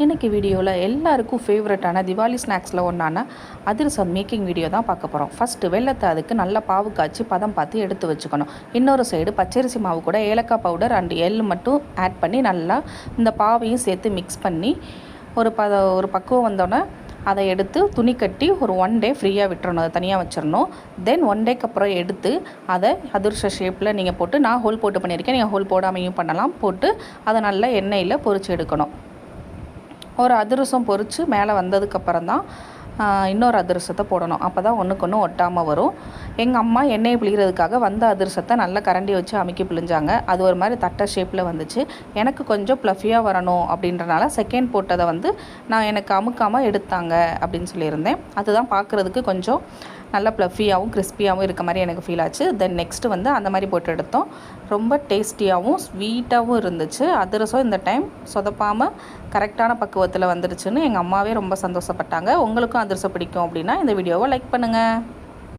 இன்றைக்கி வீடியோவில் எல்லாருக்கும் ஃபேவரட்டான திவாலி ஸ்நாக்ஸில் ஒன்றான அதிரசம் மேக்கிங் வீடியோ தான் பார்க்க போகிறோம் ஃபஸ்ட்டு வெள்ளத்தை அதுக்கு நல்லா பாவு காய்ச்சி பதம் பார்த்து எடுத்து வச்சுக்கணும். இன்னொரு சைடு பச்சரிசி மாவு கூட ஏலக்காய் பவுடர் அண்டு எள் மட்டும் ஆட் பண்ணி நல்லா இந்த பாவையும் சேர்த்து மிக்ஸ் பண்ணி ஒரு பத ஒரு பக்குவம் வந்தோடனே அதை எடுத்து துணி கட்டி ஒரு ஒன் டே ஃப்ரீயாக விட்டுறணும். அதை தனியாக வச்சிடணும். தென் ஒன் டேக்கு அப்புறம் எடுத்து அதை அதிர்ஷ ஷேப்பில் நீங்கள் போட்டு நான் ஹோல் போட்டு பண்ணியிருக்கேன். நீங்கள் ஹோல் போடாமையும் பண்ணலாம். போட்டு அதை நல்லா எண்ணெயில் பொறிச்சு எடுக்கணும். ஒரு அதிரசம் பொறித்து மேலே வந்ததுக்கப்புறம் தான் இன்னொரு அதிரசத்தை போடணும். அப்போ தான் ஒன்றுக்கு ஒன்று ஒட்டாமல் வரும். எங்கள் அம்மா எண்ணெயை பிழிகிறதுக்காக வந்த அதிரசத்தை நல்லா கரண்டி வச்சு அமுக்கி பிழிஞ்சாங்க. அது ஒரு மாதிரி தட்டை ஷேப்பில் வந்துச்சு. எனக்கு கொஞ்சம் ப்ளஃபியாக வரணும் அப்படின்றனால செகண்ட் போட்டதை வந்து நான் எனக்கு அமுக்காமல் எடுத்தாங்க அப்படின்னு சொல்லியிருந்தேன். அதுதான் பார்க்குறதுக்கு கொஞ்சம் நல்லா ப்ளஃபியாகவும் கிறிஸ்பியாகவும் இருக்க மாதிரி எனக்கு ஃபீல் ஆச்சு. தென் நெக்ஸ்ட்டு வந்து அந்த மாதிரி போட்டு எடுத்தோம். ரொம்ப டேஸ்டியாகவும் ஸ்வீட்டாகவும் இருந்துச்சு. அதிரசம் இந்த டைம் சொதப்பாமல் கரெக்டான பக்குவத்தில் வந்துருச்சுன்னு எங்கள் அம்மாவே ரொம்ப சந்தோஷப்பட்டாங்க. உங்களுக்கும் அதிரசம் பிடிக்கும் அப்படின்னா இந்த வீடியோவை லைக் பண்ணுங்கள்